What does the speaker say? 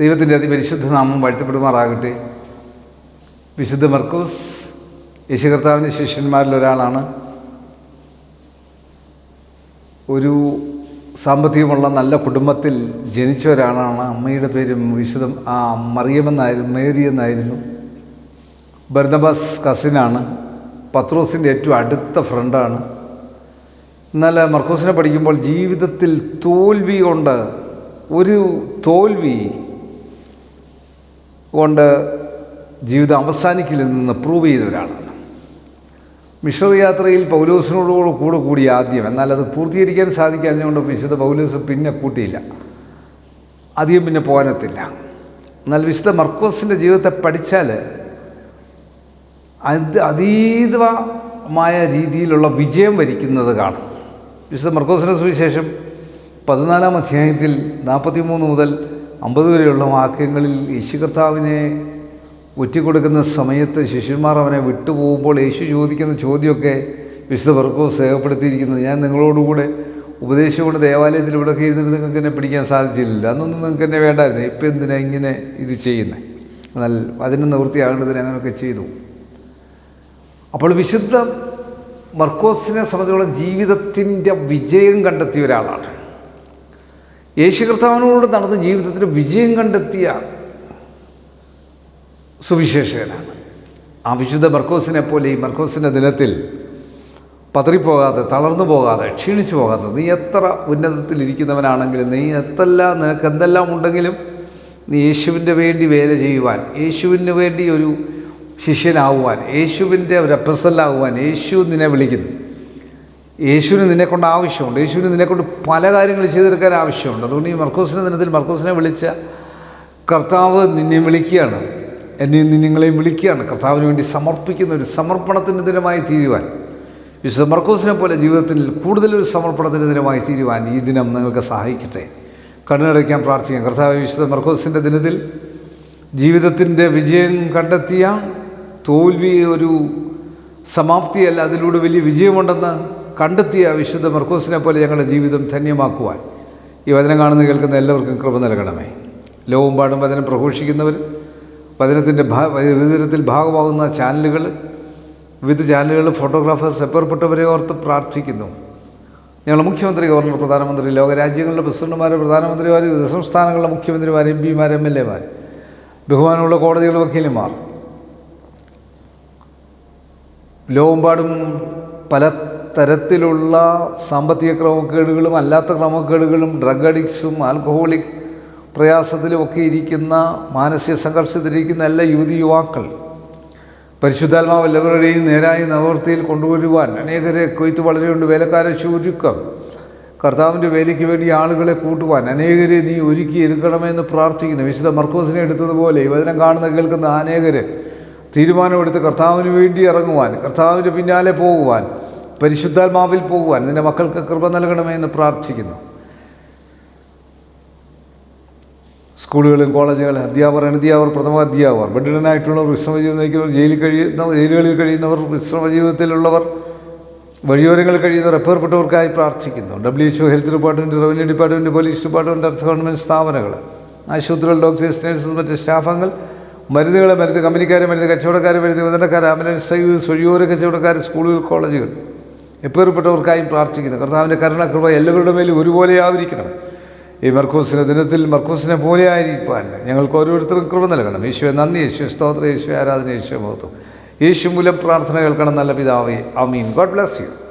ദൈവത്തിന്റെ അതിപരിശുദ്ധ നാമം വാഴ്ത്തപ്പെടുമാറാകട്ടെ. വിശുദ്ധ മർക്കോസ് യേശു കർത്താവിന്റെ ശിഷ്യന്മാരിൽ ഒരാളാണ്. ഒരു സാമ്പത്തികമുള്ള നല്ല കുടുംബത്തിൽ ജനിച്ച ഒരാളാണ്. അമ്മയുടെ പേരും വിശുദ്ധ ആ മറിയമെന്നായിരുന്നു മേരി എന്നായിരുന്നു. ബർദബാസ് കസിനാണ്. പത്രോസിന്റെ ഏറ്റവും അടുത്ത ഫ്രണ്ടാണ്. എന്നാൽ മർക്കോസിനെ പഠിക്കുമ്പോൾ ജീവിതത്തിൽ തോൽവി കൊണ്ട് ഒരു തോൽവി കൊണ്ട് ജീവിതം അവസാനിക്കില്ലെന്ന് പ്രൂവ് ചെയ്ത ഒരാളാണ്. മിഷണറി യാത്രയിൽ പൗലോസിനോട് കൂടെ കൂടി ആദ്യം എന്നാൽ അത് പൂർത്തീകരിക്കാൻ സാധിക്കാഞ്ഞുകൊണ്ട് വിശുദ്ധ പൗലോസ് പിന്നെ കൂട്ടിയില്ല. അധികം പിന്നെ പോകാനത്തില്ല. എന്നാൽ വിശുദ്ധ മർക്കോസിന്റെ ജീവിതത്തെ പഠിച്ചാൽ അത് അതീതമായ രീതിയിലുള്ള വിജയം വരിക്കുന്നത് കാണും. വിശുദ്ധ മർക്കോസിന്റെ സുവിശേഷം പതിനാലാം അധ്യായത്തിൽ നാൽപ്പത്തി മൂന്ന് മുതൽ അമ്പത് വരെയുള്ള വാക്യങ്ങളിൽ യേശു കർത്താവിനെ ഒറ്റിക്കൊടുക്കുന്ന സമയത്ത് ശിഷ്യന്മാർ അവനെ വിട്ടുപോകുമ്പോൾ യേശു ചോദിക്കുന്ന ചോദ്യമൊക്കെ വിശുദ്ധ മർക്കോസ് രേഖപ്പെടുത്തിയിരിക്കുന്നത്. ഞാൻ നിങ്ങളോടുകൂടെ ഉപദേശം കൊണ്ട് ദേവാലയത്തിൽ ഇവിടെയൊക്കെ ഇരുന്നിട്ട് നിങ്ങൾക്ക് എന്നെ പിടിക്കാൻ സാധിച്ചില്ല. അന്നൊന്നും നിങ്ങൾക്ക് എന്നെ വേണ്ടായിരുന്നു. ഇപ്പം എന്തിനാ ഇങ്ങനെ ഇത് ചെയ്യുന്നത് എന്നാൽ അതിന് നിവൃത്തിയാകേണ്ടതിന് അങ്ങനെയൊക്കെ ചെയ്തു. അപ്പോൾ വിശുദ്ധ മർക്കോസിനെ സംബന്ധിച്ചോളം ജീവിതത്തിന്റെ വിജയം കണ്ടെത്തിയ ഒരാളാണ്. യേശു കർത്താവിനോട് നടന്ന ജീവിതത്തിൽ വിജയം കണ്ടെത്തിയ സുവിശേഷകനാണ്. ആ വിശുദ്ധ മർക്കോസിനെ പോലെ ഈ മർക്കോസിന്റെ ദിനത്തിൽ പതറിപ്പോകാതെ തളർന്നു പോകാതെ ക്ഷീണിച്ചു പോകാതെ നീ എത്ര ഉന്നതത്തിലിരിക്കുന്നവനാണെങ്കിലും നീ എത്തെല്ലാം നിനക്ക് എന്തെല്ലാം ഉണ്ടെങ്കിലും നീ യേശുവിന്റെ വേണ്ടി വേല ചെയ്യുവാൻ യേശുവിന് വേണ്ടി ഒരു ശിഷ്യനാകുവാൻ യേശുവിന്റെ ഒരു അപ്രസലാകുവാൻ യേശു നിന്നെ വിളിക്കുന്നു. യേശുവിന് നിന്നെക്കൊണ്ട് ആവശ്യമുണ്ട്. യേശുവിന് നിന്നെക്കൊണ്ട് പല കാര്യങ്ങൾ ചെയ്തെടുക്കാൻ ആവശ്യമുണ്ട്. അതുകൊണ്ട് ഈ മർക്കോസിന്റെ ദിനത്തിൽ മർക്കോസിനെ വിളിച്ച കർത്താവ് നിന്നെ വിളിക്കുകയാണ്. എന്നെ നിങ്ങളെയും വിളിക്കുകയാണ്. കർത്താവിന് വേണ്ടി സമർപ്പിക്കുന്ന ഒരു സമർപ്പണത്തിന്റെ ദിനമായി തീരുവാൻ. വിശുദ്ധ മർക്കോസിനെ പോലെ ജീവിതത്തിൽ കൂടുതലൊരു സമർപ്പണത്തിന്റെ ദിനമായി തീരുവാൻ ഈ ദിനം നിങ്ങൾക്ക് സഹായിക്കട്ടെ. കണ്ണടയ്ക്കാൻ പ്രാർത്ഥിക്കാം. കർത്താവ് വിശുദ്ധ മർക്കോസിന്റെ ദിനത്തിൽ ജീവിതത്തിന്റെ വിജയം കണ്ടെത്തിയ തോൽവി ഒരു സമാപ്തിയല്ല അതിലൂടെ വലിയ വിജയമുണ്ടെന്ന് കണ്ടെത്തിയ വിശുദ്ധ മർക്കോസിനെ പോലെ ഞങ്ങളുടെ ജീവിതം ധന്യമാക്കുവാൻ ഈ വചനം കാണുന്ന കേൾക്കുന്ന എല്ലാവർക്കും കൃപ നൽകണമേ. ലോകം പാടും വചനം പ്രഘോഷിക്കുന്നവർ വചനത്തിന്റെ ഭാ വിവിധത്തിൽ ഭാഗമാകുന്ന ചാനലുകൾ വിവിധ ചാനലുകൾ ഫോട്ടോഗ്രാഫേഴ്സ് എപ്പേർപ്പെട്ടവരെ ഓർത്ത് പ്രാർത്ഥിക്കുന്നു. ഞങ്ങൾ മുഖ്യമന്ത്രി ഗവർണർ പ്രധാനമന്ത്രി ലോകരാജ്യങ്ങളുടെ പ്രസിഡന്റുമാർ പ്രധാനമന്ത്രിമാർ വിവിധ സംസ്ഥാനങ്ങളിലെ മുഖ്യമന്ത്രിമാർ എം പിമാർ എം എൽ എമാർ ബഹുമാനമുള്ള കോടതികളുടെ വക്കീലന്മാർ. ലോകമ്പാടും പല തരത്തിലുള്ള സാമ്പത്തിക ക്രമക്കേടുകളും അല്ലാത്ത ക്രമക്കേടുകളും ഡ്രഗ് അഡിക്ഷും ആൽക്കഹോളിക് പ്രയാസത്തിലുമൊക്കെ ഇരിക്കുന്ന മാനസിക സംഘർഷത്തിലിരിക്കുന്ന എല്ലാ യുവതി യുവാക്കൾ പരിശുദ്ധാത്മാവ് എല്ലാവരുടെയും നേരായ നിവൃത്തിയിൽ കൊണ്ടുവരുവാൻ അനേകരെ കൊയ്ത്ത് വളരെയുണ്ട്. വേലക്കാരെ ചുരുക്കം. കർത്താവിന്റെ വേലയ്ക്ക് വേണ്ടി ആളുകളെ കൂട്ടുവാൻ അനേകരെ നീ ഒരുക്കി എടുക്കണമെന്ന് പ്രാർത്ഥിക്കുന്നു. വിശുദ്ധ മർക്കോസിനെ എടുത്തതുപോലെ യുവജനം കാണുന്ന കേൾക്കുന്ന അനേകരെ തീരുമാനമെടുത്ത് കർത്താവിന് വേണ്ടി ഇറങ്ങുവാൻ കർത്താവിന്റെ പിന്നാലെ പോകുവാൻ പരിശുദ്ധാത്മാവിൽ പോകുവാൻ നിന്റെ മക്കൾക്ക് കൃപ നൽകണമേ എന്ന് പ്രാർത്ഥിക്കുന്നു. സ്കൂളുകളും കോളേജുകളും അധ്യാപകർ അനധ്യാപകർ പ്രഥമ അധ്യാപകർ ബഡിഡനായിട്ടുള്ളവർ വിശ്രമജീവിതം നയിക്കുന്നവർ ജയിലിൽ കഴിയുന്ന ജയിലുകളിൽ കഴിയുന്നവർ വിശ്രമജീവിതത്തിലുള്ളവർ വഴിയോരങ്ങളിൽ കഴിയുന്ന എപ്പേർപ്പെട്ടവർക്കായി പ്രാർത്ഥിക്കുന്നു. W H O health department revenue department police department അർത്ഥ ഗവൺമെന്റ് സ്ഥാപനങ്ങൾ ആശുപത്രികൾ ഡോക്ടേഴ്സ് നഴ്സസ് മറ്റ് സ്റ്റാഫംഗങ്ങൾ മരുന്നുകളെ മരുന്ന് കമ്പനിക്കാരെ മരുന്ന് കച്ചവടക്കാരെ മരുന്ന് വിതരണക്കാർ ആംബുലൻസ് സർവീസ് വഴിയോര കച്ചവടക്കാർ സ്കൂളുകൾ കോളേജുകൾ. എപ്പേർപ്പെട്ടവർക്കായും പ്രാർത്ഥിക്കുന്നു. കർത്താവിന്റെ കരുണകൃപ എല്ലാവരുടെ മേലും ഒരുപോലെ ആവരിക്കണം ഈ മർക്കൂസിന്റെ ദിനത്തിൽ മർക്കൂസിനെ പോലെ ആയിരിക്കാൻ ഞങ്ങൾക്ക് ഓരോരുത്തർക്കും കൃപ നൽകണം. യേശുവെ നന്ദി യേശു സ്തോത്ര യേശു ആരാധന യേശു മഹത്വം. യേശു മൂലം പ്രാർത്ഥന കേൾക്കണം നല്ല പിതാവേ. അമീൻ ഗോഡ് ബ്ലസ് യു.